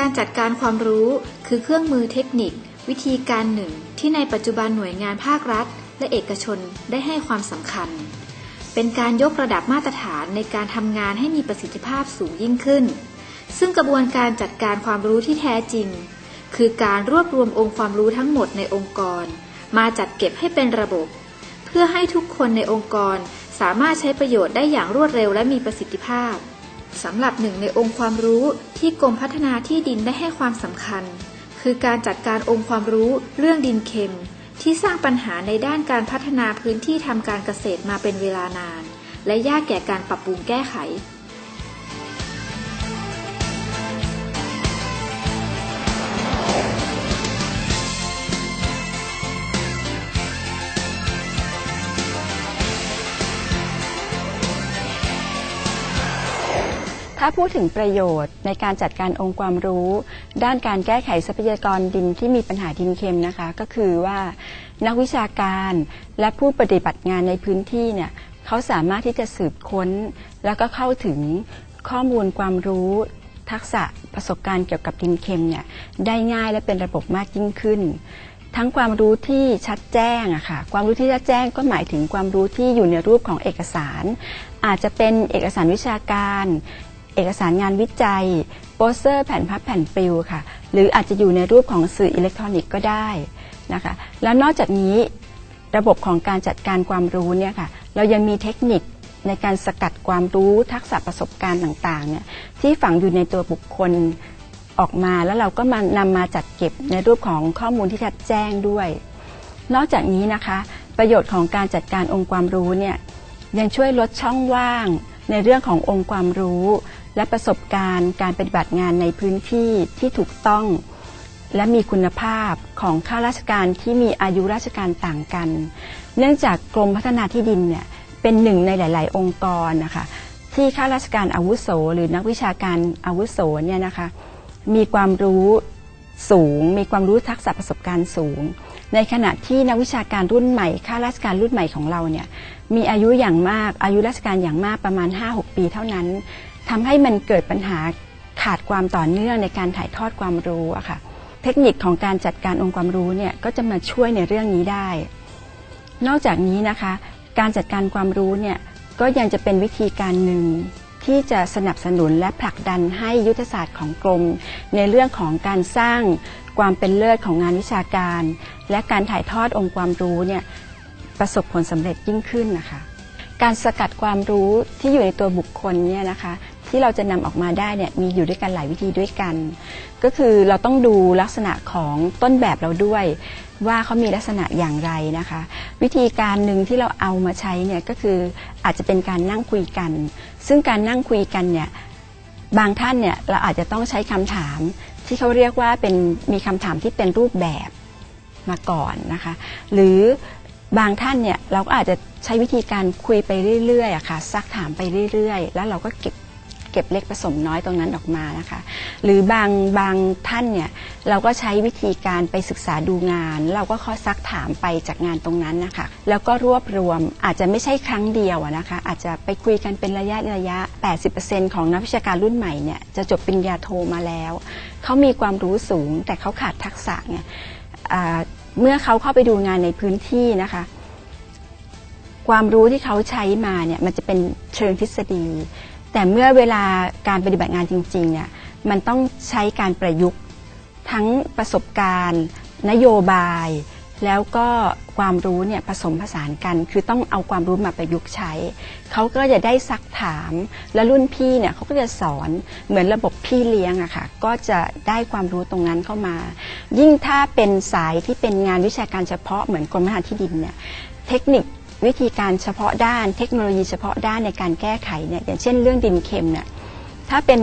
การจัดการความรู้คือเครื่องมือเทคนิค วิธีการหนึ่ง ที่ในปัจจุบันหน่วยงานภาครัฐ และเอกชนได้ให้ความสำคัญ เป็นการยกระดับมาตรฐานในการทำงานให้มีประสิทธิภาพสูงยิ่งขึ้น ซึ่งกระบวนการจัดการความรู้ที่แท้จริง คือการรวบรวมองค์ความรู้ทั้งหมดในองค์กร มาจัดเก็บให้เป็นระบบ เพื่อให้ทุกคนในองค์กรสามารถใช้ประโยชน์ได้อย่างรวดเร็วและมีประสิทธิภาพ สำหรับหนึ่งในองค์ความรู้ที่กรมพัฒนาที่ดินได้ให้ความสำคัญ คือการจัดการองค์ความรู้เรื่องดินเค็ม ที่สร้างปัญหาในด้านการพัฒนาพื้นที่ทำการเกษตรมาเป็นเวลานาน และยากแก่การปรับปรุงแก้ไข ถ้าพูดถึงประโยชน์ในการจัดการองค์ความรู้ ด้านการแก้ไขทรัพยากรดินที่มีปัญหาดินเค็มนะคะ ก็คือว่านักวิชาการและผู้ปฏิบัติงานในพื้นที่เนี่ยเขาสามารถที่จะสืบค้น แล้วก็เข้าถึงข้อมูลความรู้ทักษะประสบการณ์เกี่ยวกับดินเค็มเนี่ยได้ง่ายและเป็นระบบมากยิ่งขึ้น ทั้งความรู้ที่ชัดแจ้งอะค่ะความรู้ที่ชัดแจ้งก็หมายถึงความรู้ที่อยู่ในรูปของเอกสาร อาจจะเป็นเอกสารวิชาการ เอกสารงานวิจัย โปสเตอร์แผ่นพับแผ่นปลิวค่ะ หรืออาจจะอยู่ในรูปของสื่ออิเล็กทรอนิกส์ก็ได้นะคะแล้วนอกจากนี้ระบบของการจัดการความรู้เนี่ยค่ะเรายังมีเทคนิคในการสกัดความรู้ทักษะประสบการณ์ต่างๆเนี่ยที่ฝังอยู่ในตัวบุคคลออกมาแล้วเราก็มานำมาจัดเก็บในรูปของข้อมูลที่ชัดแจ้งด้วย นอกจากนี้นะคะ ประโยชน์ของการจัดการองค์ความรู้เนี่ยยังช่วยลดช่องว่างในเรื่องขององค์ความรู้ และประสบการณ์การปฏิบัติงานในพื้นที่ที่ถูกต้อง และมีคุณภาพของข้าราชการที่มีอายุราชการต่างกัน เนื่องจากกรมพัฒนาที่ดินเนี่ยเป็นหนึ่งในหลาย ๆ องค์กรนะคะที่ข้าราชการอาวุโส หรือนักวิชาการอาวุโสเนี่ยนะคะมีความรู้สูง มีความรู้ทักษะประสบการณ์สูง ในขณะที่นักวิชาการรุ่นใหม่ข้าราชการรุ่นใหม่ของเราเนี่ยมีอายุอย่างมากอายุราชการอย่างมากประมาณ 5-6 ปีเท่านั้น ทำให้มันเกิดปัญหาขาดความต่อเนื่องในการถ่ายทอดความรู้อะค่ะ เทคนิคของการจัดการองค์ความรู้เนี่ยก็จะมาช่วยในเรื่องนี้ได้ นอกจากนี้นะคะ การจัดการความรู้เนี่ยก็ยังจะเป็นวิธีการหนึ่งที่จะสนับสนุนและผลักดันให้ยุทธศาสตร์ของกรม ในเรื่องของการสร้างความเป็นเลิศของงานวิชาการ และการถ่ายทอดองค์ความรู้เนี่ยประสบผลสำเร็จยิ่งขึ้นนะคะ การสกัดความรู้ที่อยู่ในตัวบุคคลเนี่ยนะคะ ที่เราจะนำออกมาได้เนี่ยมีอยู่ด้วยกันหลายวิธีด้วยกัน ก็คือเราต้องดูลักษณะของต้นแบบเราด้วย ว่าเขามีลักษณะอย่างไรนะคะ วิธีการหนึ่งที่เราเอามาใช้เนี่ยก็คืออาจจะเป็นการนั่งคุยกัน ซึ่งการนั่งคุยกันเนี่ยบางท่านเนี่ยเราอาจจะต้องใช้คำถามที่เขาเรียกว่าเป็นมีคำถามที่เป็นรูปแบบมาก่อนนะคะ หรือบางท่านเนี่ยเราก็อาจจะใช้วิธีการคุยไปเรื่อยๆอะค่ะซักถามไปเรื่อยๆ แล้วเราก็เก็บ เก็บเล็กผสมน้อยตรงนั้นออกมานะคะ หรือบางบางท่านเนี่ยเราก็ใช้วิธีการไปศึกษาดูงาน เราก็ค่อยซักถามไปจากงานตรงนั้นนะคะ แล้วก็รวบรวมอาจจะไม่ใช่ครั้งเดียวนะคะ อาจจะไปคุยกันเป็นระยะระยะ 80%ของนักวิชาการรุ่นใหม่เนี่ยจะจบปริญญาโทมาแล้วเขามีความรู้สูง แต่เขาขาดทักษะเนี่ยเมื่อเขาเข้าไปดูงานในพื้นที่นะคะความรู้ที่เขาใช้มาเนี่ยมันจะเป็นเชิงทฤษฎี แต่เมื่อเวลาการปฏิบัติงานจริงๆเนี่ยมันต้องใช้การประยุกต์ทั้งประสบการณ์ นโยบาย แล้วก็ความรู้เนี่ยผสมผสานกัน คือต้องเอาความรู้มาประยุกต์ใช้ เขาก็จะได้ซักถาม และรุ่นพี่เนี่ยเขาก็จะสอนเหมือนระบบพี่เลี้ยงอะค่ะก็จะได้ความรู้ตรงนั้นเข้ามา ยิ่งถ้าเป็นสายที่เป็นงานวิชาการเฉพาะเหมือนกรมพัฒนาที่ดินเนี่ยเทคนิค วิธีการเฉพาะด้านเทคโนโลยีเฉพาะด้านในการแก้ไขเนี่ยอย่างเช่นเรื่องดินเค็มเนี่ยถ้าเป็น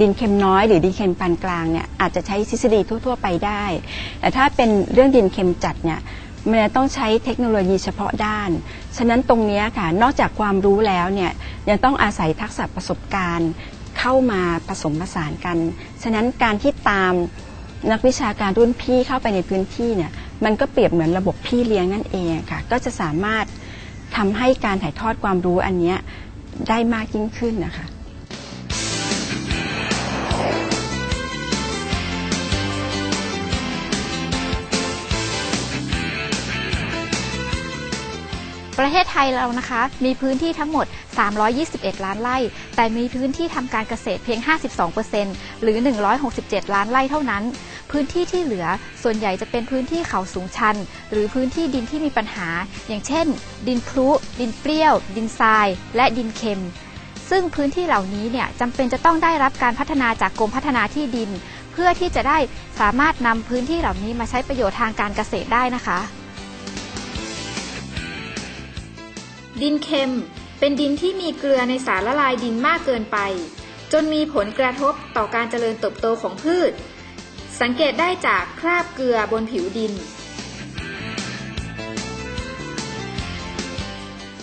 ดินเค็มน้อยหรือดินเค็มปานกลางเนี่ยอาจจะใช้ทฤษฎีทั่ว ๆ ไปได้ แต่ถ้าเป็นเรื่องดินเค็มจัดเนี่ยมันต้องใช้เทคโนโลยีเฉพาะด้าน ฉะนั้นตรงนี้ค่ะนอกจากความรู้แล้วเนี่ยยังต้องอาศัยทักษะประสบการณ์เข้ามาผสมผสานกัน ฉะนั้นการที่ตามนักวิชาการรุ่นพี่เข้าไปในพื้นที่เนี่ย มันก็เปรียบเหมือนระบบพี่เลี้ยงนั่นเองค่ะ ก็จะสามารถทำให้การถ่ายทอดความรู้อันนี้ได้มากยิ่งขึ้นนะคะ ประเทศไทยเรานะคะ มีพื้นที่ทั้งหมด 321 ล้านไร่ แต่มีพื้นที่ทำการเกษตรเพียง 52%หรือ 167 ล้านไร่เท่านั้น พื้นที่ที่เหลือส่วนใหญ่จะเป็นพื้นที่เขาสูงชัน หรือพื้นที่ดินที่มีปัญหา อย่างเช่น ดินพลุ ดินเปรี้ยว ดินทราย และดินเค็ม ซึ่งพื้นที่เหล่านี้เนี่ยจำเป็นจะต้องได้รับการพัฒนาจากกรมพัฒนาที่ดิน เพื่อที่จะได้สามารถนำพื้นที่เหล่านี้มาใช้ประโยชน์ทางการเกษตรได้นะคะ ดินเค็ม เป็นดินที่มีเกลือในสารละลายดินมากเกินไป จนมีผลกระทบต่อการเจริญเติบโตของพืช สังเกตได้จากคราบเกลือบนผิวดิน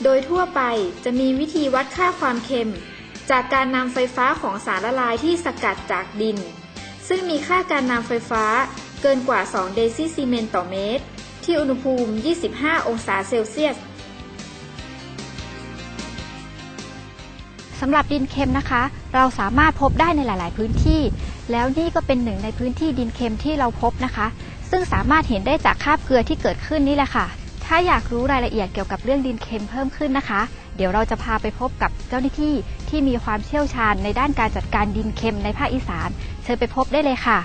โดยทั่วไปจะมีวิธีวัดค่าความเค็ม จากการนำไฟฟ้าของสารละลายที่สกัดจากดิน ซึ่งมีค่าการนำไฟฟ้าเกินกว่า 2 เดซิซีเมนต่อเมตร ที่อุณหภูมิ 25 องศาเซลเซียส สำหรับดินเค็มนะคะ เราสามารถพบได้ในหลาย ๆ พื้นที่ แล้วนี่ก็เป็นหนึ่งในพื้นที่ดินเค็มที่เราพบนะคะ ซึ่งสามารถเห็นได้จากคราบเกลือที่เกิดขึ้นนี่แหละค่ะ ถ้าอยากรู้รายละเอียดเกี่ยวกับเรื่องดินเค็มเพิ่มขึ้นนะคะ เดี๋ยวเราจะพาไปพบกับเจ้าหน้าที่ที่มีความเชี่ยวชาญในด้านการจัดการดินเค็มในภาคอีสาน เชิญไปพบได้เลยค่ะ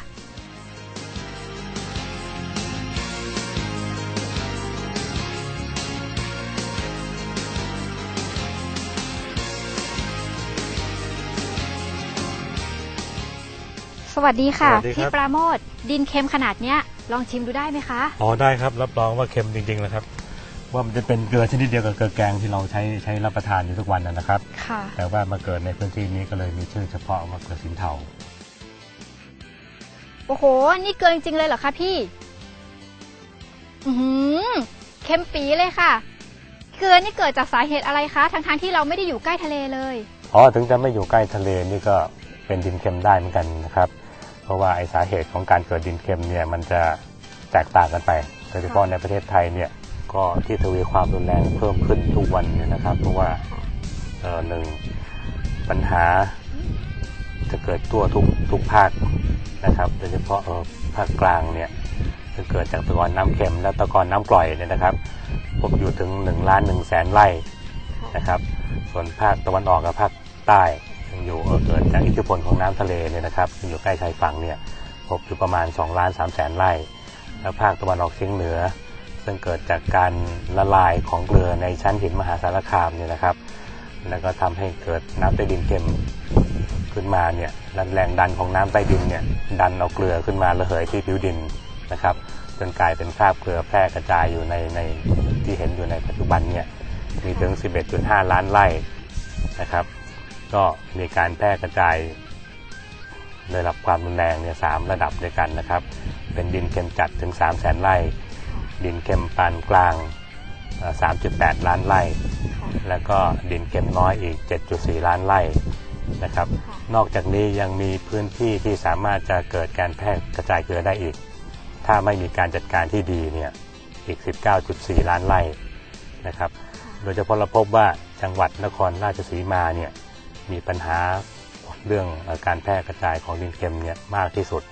สวัสดีค่ะ สวัสดีครับ พี่ปราโมทดินเค็มขนาดเนี้ย ลองชิมดูได้ไหมคะ อ๋อได้ครับ รับรองว่าเค็มจริงๆนะครับ ว่ามันจะเป็นเกลือชนิดเดียวกับเกลือแกงที่เราใช้ใช้รับประทานอยู่ทุกวันนะนะครับ ค่ะ แต่ว่ามาเกิดในพื้นที่นี้ก็เลยมีชื่อเฉพาะว่าเกลือสินเทาโอ้โห นี่เกินจริงๆเลยเหรอคะพี่ อือหือเค็มปีเลยค่ะ เกลือนี่เกิดจากสาเหตุอะไรคะ ทั้งๆที่เราไม่ได้อยู่ใกล้ทะเลเลย อ๋อถึงจะไม่อยู่ใกล้ทะเลนี่ก็เป็นดินเค็มได้เหมือนกันนะครับ เพราะว่าไอสาเหตุของการเกิดดินเค็มเนี่ยมันจะแตกต่างกันไปโดยเฉพาะในประเทศไทยเนี่ยก็ที่ทวีความรุนแรงเพิ่มขึ้นทุกวันเนี่ยนะครับ เพราะว่าเอ่อหนึ่งปัญหาจะเกิดทั่วทุกทุกภาคนะครับโดยเฉพาะเอ่อภาคกลางเนี่ยจะเกิดจากตะกอนน้ำเค็มและตะกอนน้ำกร่อยเนี่ยนะครับพบอยู่ถึง1ล้าน1แสนไร่นะครับ ส่วนภาคตะวันออกกับภาคใต้ ยังอยู่เกิดจากอิทธิพลของน้ำทะเลเนี่ยนะครับอยู่ใกล้ชายฝั่งเนี่ยพบอยู่ประมาณ2ล้าน3แสนไร่และภาคตะวันออกเฉียงเหนือ ซึ่งเกิดจากการละลายของเกลือในชั้นหินมหาสารคามเนี่ยนะครับ แล้วก็ทำให้เกิดน้ำใต้ดินเค็มขึ้นมาเนี่ยดันแรงดันของน้ำใต้ดินเนี่ยดันเอาเกลือขึ้นมาระเหยที่ผิวดินนะครับจนกลายเป็นคราบเกลือแพร่กระจายอยู่ในในที่เห็นอยู่ในปัจจุบันเนี่ยมีถึง 11.5 ล้านไร่นะครับ ก็มีการแพร่กระจายระดับความรุนแรงเนี่ยสามระดับด้วยกันนะครับ เป็นดินเค็มจัดถึง 3 0 0แสนไร่ ดินเค็มปานกลางเอ่อ3.8 ล้านไร่ แล้วก็ดินเค็มน้อยอีก 7.4 ล้านไร่นะครับ นอกจากนี้ยังมีพื้นที่ที่สามารถจะเกิดการแพร่กระจายเกลือได้อีก ถ้าไม่มีการจัดการที่ดีเนี่ยอีก 19.4 ล้านไร่นะครับ โดยเฉพาะเราพบว่าจังหวัดนครราชสีมาเนี่ย มีปัญหาเรื่องเอ่อการแพร่กระจายของดินเค็มเนี่ยมากที่สุด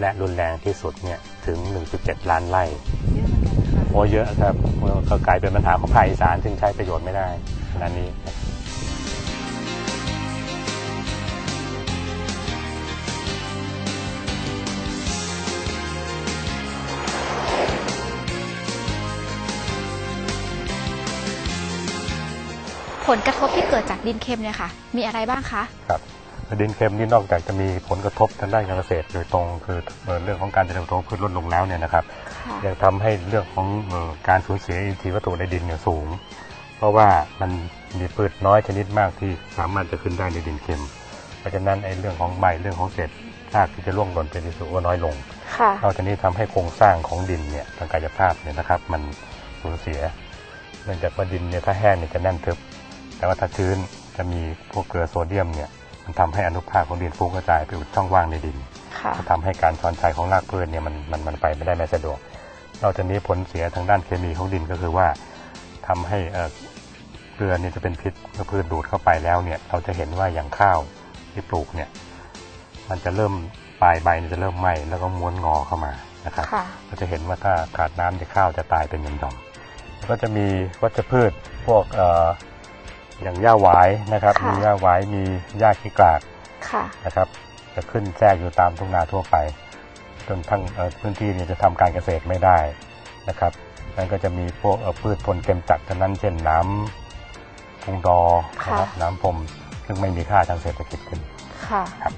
และรุนแรงที่สุดเนี่ยถึง 1.7 ล้านไร่โอ้เยอะครับก็กลายเป็นปัญหาของภาคอีสานซึ่งใช้ประโยชน์ไม่ได้ขณะนี้ ผลกระทบที่เกิดจากดินเค็มเนี่ยค่ะ มีอะไรบ้างคะ ครับดินเค็มนี่นอกจากจะมีผลกระทบทางด้านการเกษตรโดยตรงคือเอ่อเรื่องของการเจริญเติบโตของพืชลดลงแล้วเนี่ยนะครับค่ะยังทำให้เรื่องของเอ่อการสูญเสียอินทรีย์วัตถุในดินเนี่ยสูง เพราะว่ามันมีพืชน้อยชนิดมากที่สามารถจะขึ้นได้ในดินเค็ม เพราะฉะนั้นไอ้เรื่องของใบเรื่องของเศษซากที่จะร่วงหล่นเป็นที่สุดก็น้อยลงค่ะนอกจากนี้ทำให้โครงสร้างของดินเนี่ยทางกายภาพเนี่ยนะครับมันสูญเสีย เนื่องจากว่าดินเนี่ยถ้าแห้งเนี่ยจะแน่นทึบ แต่ว่าถ้าชื้นจะมีพวกเกลือโซเดียมเนี่ยมันทำให้อนุภาคของดินฟุ้งกระจายไปอุดช่องว่างในดินค่ะก็ทำให้การช้อนชัยของรากพืชเนี่ยมันมันมันไปไม่ได้ไม่สะดวกนอกจากนี้ผลเสียทางด้านเคมีของดินก็คือว่าทำให้เอ่อเกลือเนี่ยจะเป็นพิษเมื่อพืชดูดเข้าไปแล้วเนี่ย เราจะเห็นว่าอย่างข้าวที่ปลูกเนี่ยมันจะเริ่มปลายใบเนี่ยจะเริ่มไหม้แล้วก็ม้วนงอเข้ามานะครับค่ะเราจะเห็นว่าถ้าขาดน้ำเนี่ยข้าวจะตายเป็นหย่อมๆก็จะมีวัชพืชพวกเอ่ออย่างหญ้าหวายนะครับ ค่ะ มีหญ้าหวายมีหญ้าขี้กลากค่ะ นะครับ จะขึ้นแทรกอยู่ตามทุ่งนาทั่วไป จนทั้งเอ่อพื้นที่เนี่ยจะทำการเกษตรไม่ได้นะครับนั่นก็จะมีพวกเอ่อพืชทนเค็มจัดทั้งนั้น เช่นน้ำพุงดอนะครับค่ะ น้ำพรมซึ่งไม่มีค่าทางเศรษฐกิจขึ้น ค่ะ ครับ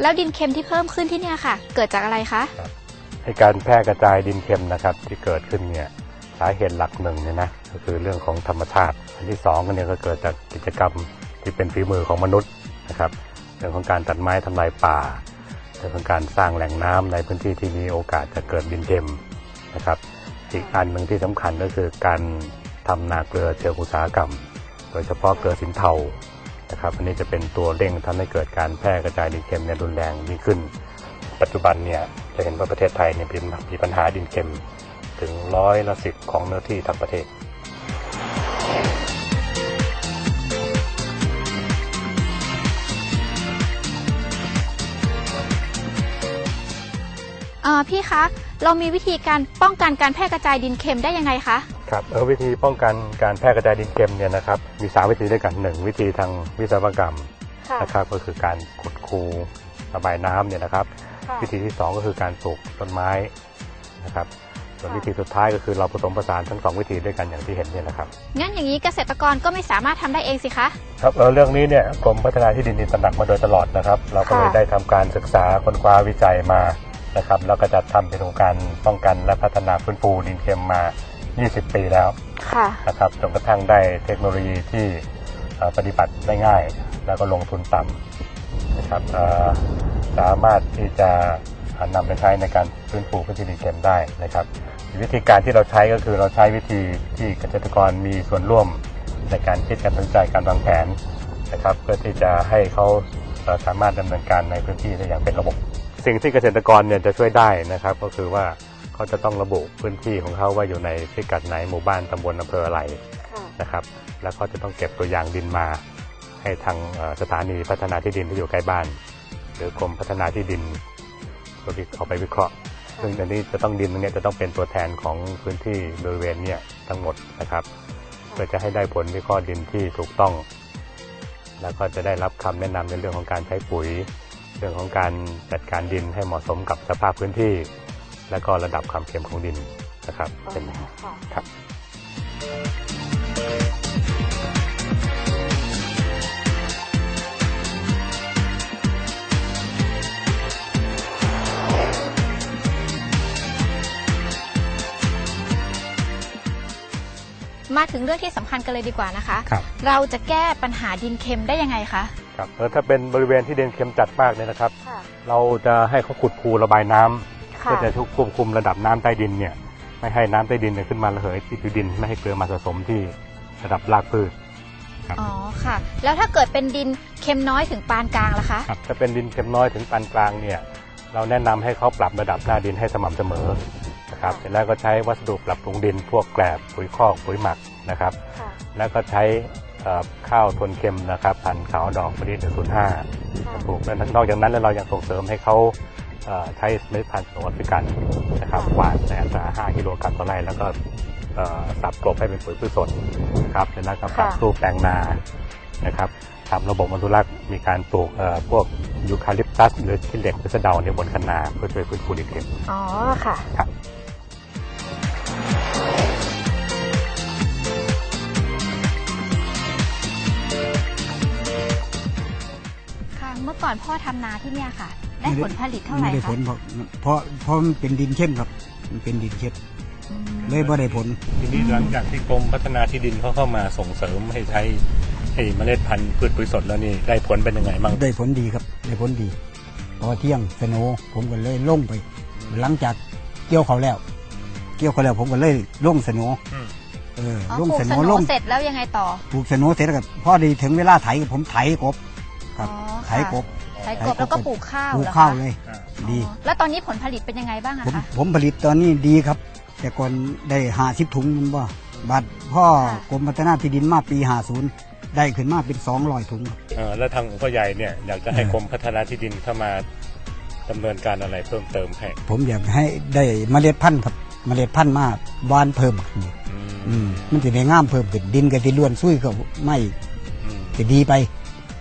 แล้วดินเค็มที่เพิ่มขึ้นที่เนี่ยค่ะ เกิดจากอะไรคะให้การแพร่กระจายดินเค็มนะครับ ที่เกิดขึ้นเนี่ยสาเหตุหลักหนึ่งเนี่ยนะก็คือเรื่องของธรรมชาติ อันที่สองก็เนี่ยก็เกิดจากกิจกรรมที่เป็นฝีมือของมนุษย์นะครับเรื่องของการตัดไม้ทำลายป่าเรื่องของการสร้างแหล่งน้ำในพื้นที่ที่มีโอกาสจะเกิดดินเค็มนะครับ อีกอันหนึ่งที่สำคัญก็คือการทำนาเกลือเชิงอุตสาหกรรม โดยเฉพาะเกลือสินเทา นะครับอันนี้จะเป็นตัวเร่งทำให้เกิดการแพร่กระจายดินเค็มเนี่ยรุนแรงยิ่งขึ้น ปัจจุบันเนี่ยจะเห็นว่าประเทศไทยเนี่ยมีมีปัญหาดินเค็มถึงร้อยละสิบของเนื้อที่ทั้งประเทศเออพี่คะ เรามีวิธีการป้องกันการแพร่กระจายดินเค็มได้ยังไงคะ ครับเออวิธีป้องกันการแพร่กระจายดินเค็มเนี่ยนะครับมีสามวิธีด้วยกันหนึ่งวิธีทางวิศวกรรมค่ะนะครับก็คือการขุดคูระบายน้ำเนี่ยนะครับ วิธีที่สองก็คือการปลูกต้นไม้นะครับส่วนค่ะวิธีสุดท้ายก็คือเราผสมผสานทั้งสองวิธีด้วยกันอย่างที่เห็นเนี่ยนะครับ งั้นอย่างนี้เกษตรกรก็ไม่สามารถทำได้เองสิคะ ครับเออเรื่องนี้เนี่ยกรมพัฒนาที่ดินดินตระหนักมาโดยตลอดนะครับ เราก็เลยค่ะได้ทำการศึกษาค้นคว้าวิจัยมานะครับแล้วก็จัดทำเป็นโครงการป้องกันและพัฒนาฟื้นฟูดินเค็มมา 20 ปีแล้วค่ะ นะครับจนกระทั่งได้เทคโนโลยีที่เอ่อปฏิบัติได้ง่าย แล้วก็ลงทุนต่ำนะครับเอ่อสามารถที่จะนำไปใช้ในการฟื้นฟูพื้นที่ดินเค็มได้นะครับ วิธีการที่เราใช้ก็คือเราใช้วิธีที่เกษตรกรมีส่วนร่วมในการคิดการตัดสินใจการวางแผนนะครับ เพื่อที่จะให้เขาเอ่อสามารถดำเนินการในพื้นที่ได้อย่างเป็นระบบ สิ่งที่เกษตรกรเนี่ยจะช่วยได้นะครับ ก็คือว่า เขาจะต้องระบุพื้นที่ของเขาว่าอยู่ในพิกัดไหนหมู่บ้านตำบลอำเภออะไรนะครับ แล้วก็จะต้องเก็บตัวอย่างดินมา ให้ทางเอ่อสถานีพัฒนาที่ดินที่อยู่ใกล้บ้าน หรือกรมพัฒนาที่ดินเพื่อเอาไปวิเคราะห์ ซึ่งอันนี้จะต้องดินตรงเนี้ยจะต้องเป็นตัวแทนของพื้นที่บริเวณเนี้ยทั้งหมดนะครับเพื่อจะให้ได้ผลวิเคราะห์ดินที่ถูกต้อง แล้วก็จะได้รับคำแนะนำในเรื่องของการใช้ปุ๋ย เรื่องของการจัดการดินให้เหมาะสมกับสภาพพื้นที่ และก็ระดับความเค็มของดินนะครับ เป็นอย่างนี้ครับมาถึงเรื่องที่สำคัญกันเลยดีกว่านะคะครับเราจะแก้ปัญหาดินเค็มได้ยังไงคะครับเออถ้าเป็นบริเวณที่ดินเค็มจัดมากเนี่ยนะครับค่ะเราจะให้เขาขุดคูระบายน้ำค่ะ เพื่อจะควบคุมระดับน้ำใต้ดินเนี่ยไม่ให้น้ำใต้ดินเนี่ยขึ้นมาระเหยที่ผิวดินไม่ให้เกลือมาสะสมที่ระดับรากพืชอ๋อค่ะ แล้วถ้าเกิดเป็นดินเค็มน้อยถึงปานกลางล่ะคะครับถ้าเป็นดินเค็มน้อยถึงปานกลางเนี่ยเราแนะนำให้เขาปรับระดับหน้าดินให้สม่ำเสมอนะครับเสร็จแล้วก็ใช้วัสดุปรับปรุงดินพวกแกลบปุ๋ยคอกปุ๋ยหมักนะครับค่ะแล้วก็ใช้เอ่อข้าวทนเค็มนะครับพันธุ์ขาวดอกมะลิหนึ่งศูนย์ห้าปลูกแล้วนอกจากนั้นแล้วเรายังส่งเสริมให้เขาเอ่อ ใช้เมล็ดพันธุ์ของแอฟริกันนะครับหวานในอัตรา 5 กิโลกรัมต่อไร่แล้วก็เอ่อสับกลบให้เป็นปุ๋ยพืชสดนะครับเสร็จแล้วก็ปรับค่ะรูปแปลงนานะครับทำระบบอนุรักษ์มีการปลูกเอ่อพวกยูคาลิปตัสหรือขี้เหล็กหรือสะเดาในยบนคันนาเพื่อช่วยฟื้นฟูดินเค็มอ๋อค่ะครับค่ะเมื่อก่อนพ่อทำนาที่เนี่ยค่ะ ได้ผลผลิตเท่าไหร่ไม่ได้ผคะลเพราะเพราะเพราะมันเป็นดินเข้มครับ มันเป็นดินเข้มอืมเลยบ่ได้ผล ทีนี้หลังจากที่กรมพัฒนาที่ดินเขาเข้ามาส่งเสริมให้ใช้ให้เมล็ดพันธุ์พืชปุ๋ยสดแล้วนี่ได้ผลเป็นยังไงบ้างได้ผลดีครับ ได้ผลดี พอเที่ยงสโนว์ผมก็เลยลงไป หลังจากเกี่ยวเขาแล้ว เกี่ยวเขาแล้วผมก็เลยลงสโนว์อืมเอออ๋อลงปลูกสสโนโนว์ลงเสร็จแล้วยังไงต่อปลูกสโนว์เสร็จแล้วก็พอดีถึงเวลาไถผมไถกบ ครับอ๋อไถค่ะกบ ใช้กบแล้วก็ปลูกข้าวปลูกเหรอคะข้าวเลยอ่า ดี อ๋อแล้วตอนนี้ผลผลิตเป็นยังไงบ้างอะผมคะ ผมผลิตตอนนี้ดีครับ แต่ก่อนได้หาสิบถุงมันบ่บัดพ่อค่ะกรมพัฒนาที่ดินมาปีหาศูนย์ได้ขึ้นมาเป็นสองร้อยถุงครับ เอ่อแล้วทางพ่อใหญ่เนี่ยอยากจะให้เออ กรมพัฒนาที่ดินเข้ามาดำเนินการอะไรเพิ่มเติมให้ผมอยากให้ได้เมล็ดพันธุ์ครับเมล็ดพันธุ์มาหวานเพิ่มขึ้นอืมอืมมันจะได้งามเพิ่มขึ้นดินก็จะล้วนซุยก็ไม่อืมจะดีไป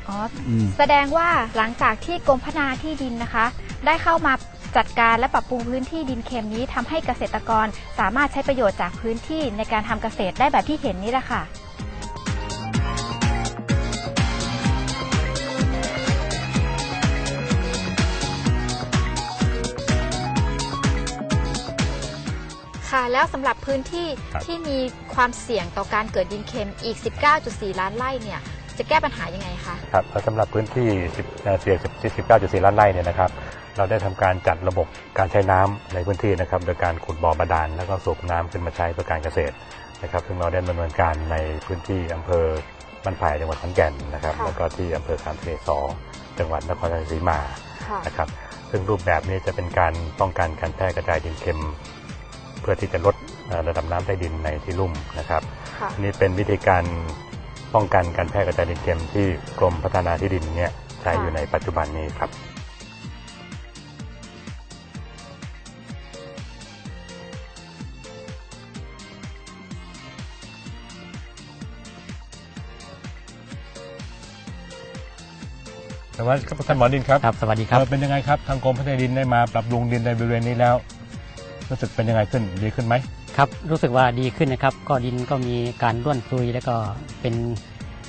อ๋ออืม แสดงว่าหลังจากที่กรมพัฒนาที่ดินนะคะ ได้เข้ามาจัดการและปรับปรุงพื้นที่ดินเค็มนี้ทำให้เกษตรกรสามารถใช้ประโยชน์จากพื้นที่ในการทำเกษตรได้แบบที่เห็นนี่แหละค่ะ ค่ะ แล้วสำหรับพื้นที่ครับ ที่มีความเสี่ยงต่อการเกิดดินเค็มอีก 19.4 ล้านไร่เนี่ย จะแก้ปัญหายังไงคะครับแล้วสำหรับพื้นที่10เอ่อเสี่ยง19.4ล้านไร่เนี่ยนะครับเราได้ทำการจัดระบบการใช้น้ำในพื้นที่นะครับโดยการขุดบ่อบาดาลแล้วก็สูบน้ำขึ้นมาใช้เพื่อการเกษตรนะครับซึ่งเราได้ดำเนินการในพื้นที่อำเภอบ้านไผ่จังหวัดขอนแก่นนะครับค่ะแล้วก็ที่อำเภอขามทะเลสอจังหวัดนครราชสีมาค่ะนะครับซึ่งรูปแบบนี้จะเป็นการป้องกันการแพร่กระจายดินเค็ม เพื่อที่จะลดเอ่อระดับน้ำใต้ดินในที่ลุ่มนะครับค่ะนี่เป็นวิธีการ ป้องกันการแพร่กระจายดินเค็มที่กรมพัฒนาที่ดินเนี่ยใช้อยู่ในปัจจุบันนี้ครับสวัสดีครับท่านหมอดินครับครับ สวัสดีครับเอ่อเป็นยังไงครับทางกรมพัฒนาดินได้มาปรับปรุงดินในบริเวณนี้แล้วรู้สึกเป็นยังไงขึ้นดีขึ้นไหม ครับรู้สึกว่าดีขึ้นนะครับ ก็ดินก็มีการร่วนซุยแล้วก็เป็น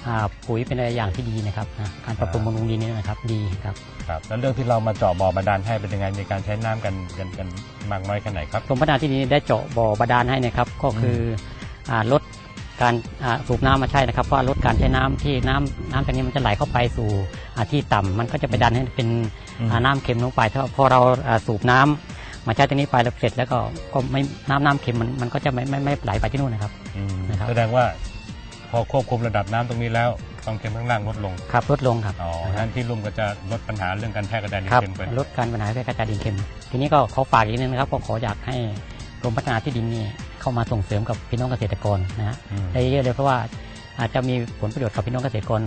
อ่าปุ๋ยเป็นอะไรอย่างที่ดีนะครับนะการปรับปรุงบำรุงดินนี่นะครับดีครับครับแล้วเรื่องที่เรามาเจาะบ่อบาดาลให้เป็นยังไงมีการใช้น้ำกันกันกันมากน้อยแค่ไหนครับกรมพัฒนาที่ดินได้เจาะบ่อบาดาลให้นะครับ ก็คืออ่าลดการอ่าสูบน้ำมาใช่นะครับเพราะลดการใช้น้ำที่น้ำน้ำจากนี้มันจะไหลเข้าไปสู่อ่าที่ต่ำมันก็จะไปดันให้เป็นอืมอ่าน้ำเค็มลงไปถ้าพอเราอ่าสูบน้ำ มาใช้ตรงนี้ไปแล้วเสร็จแล้วก็ก็ไม่น้ำน้ำเค็มมันมันก็จะไม่ไม่ไม่ไหลไปที่นู่นนะครับ อืมนะครับ แสดงว่าพอควบคุมระดับน้ำตรงนี้แล้วความเค็มข้างล่างลดลงครับลดลงครับอ๋อนะครันั้บ นที่ลุ่มก็จะลดปัญหาเรื่องการแพร่กระจายดินครับเค็มไป ลดการปัญหาการกระจายดินเค็ม ทีนี้ก็ขอฝากอีกนิดนึงนะครับก็ขออยากให้กรมพัฒนาที่ดินนี่เข้ามาส่งเสริมกับพี่น้องเกษตรกรนะฮะอืม ได้เยอะเลยเพราะว่าอาจจะมีผลประโยชน์กับพี่น้องเกษตรกร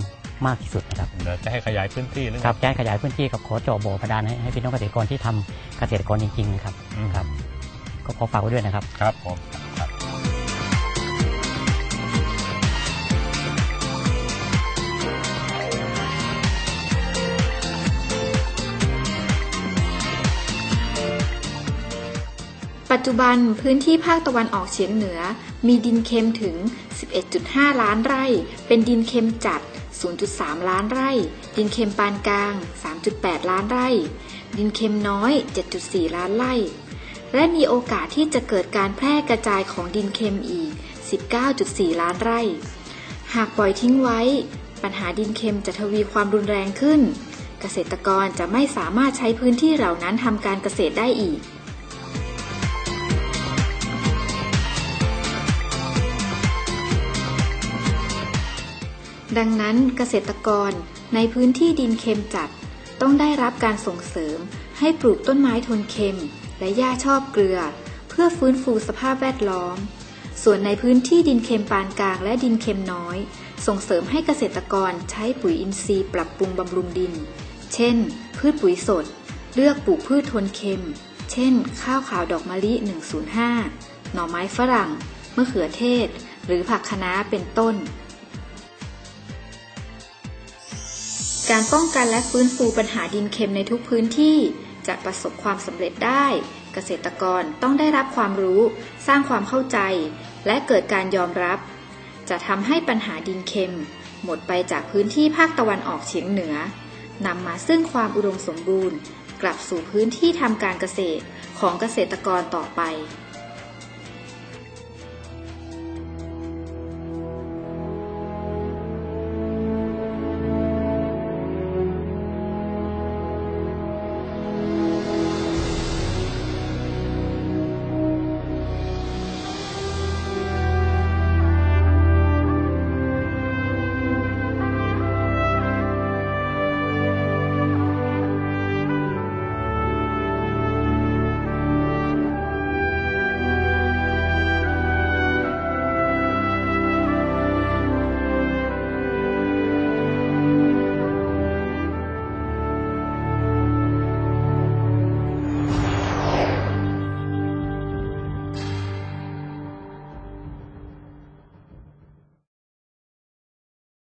มากที่สุดนะครับเดี๋ยวจะให้ขยายพื้นที่หรือไงครับจะให้ขยายพื้นที่กับขอเจาะบ่อบาดาลให้ให้พี่น้องเกษตรกรที่ทำเกษตรกรจริงๆนะครับอืมครับก็ขอฝากไว้ด้วยนะครับครับผมครับปัจจุบันพื้นที่ภาคตะวันออกเฉียงเหนือ มีดินเค็มถึง 11.5 ล้านไร่ เป็นดินเค็มจัด 0.3 ล้านไร่ ดินเค็มปานกลาง 3.8 ล้านไร่ ดินเค็มน้อย 7.4 ล้านไร่ และมีโอกาสที่จะเกิดการแพร่กระจายของดินเค็มอีก 19.4 ล้านไร่ หากปล่อยทิ้งไว้ ปัญหาดินเค็มจะทวีความรุนแรงขึ้น เกษตรกรจะไม่สามารถใช้พื้นที่เหล่านั้นทำการเกษตรได้อีก ดังนั้นเกษตรกรในพื้นที่ดินเค็มจัด ต้องได้รับการส่งเสริม ให้ปลูกต้นไม้ทนเค็ม และหญ้าชอบเกลือ เพื่อฟื้นฟูสภาพแวดล้อม ส่วนในพื้นที่ดินเค็มปานกลางและดินเค็มน้อย ส่งเสริมให้เกษตรกรใช้ปุ๋ยอินทรีย์ปรับปรุงบำรุงดิน เช่น พืชปุ๋ยสด เลือกปลูกพืชทนเค็ม เช่น ข้าวขาวดอกมะลิ 105 หน่อไม้ฝรั่งมะเขือเทศ หรือผักคะน้าเป็นต้น การป้องกันและฟื้นฟูปัญหาดินเค็มในทุกพื้นที่ จะประสบความสำเร็จได้ เกษตรกรต้องได้รับความรู้ สร้างความเข้าใจ และเกิดการยอมรับ จะทำให้ปัญหาดินเค็ม หมดไปจากพื้นที่ภาคตะวันออกเฉียงเหนือนำมาซึ่งความอุดมสมบูรณ์ กลับสู่พื้นที่ทำการเกษตรของเกษตรกรต่อไป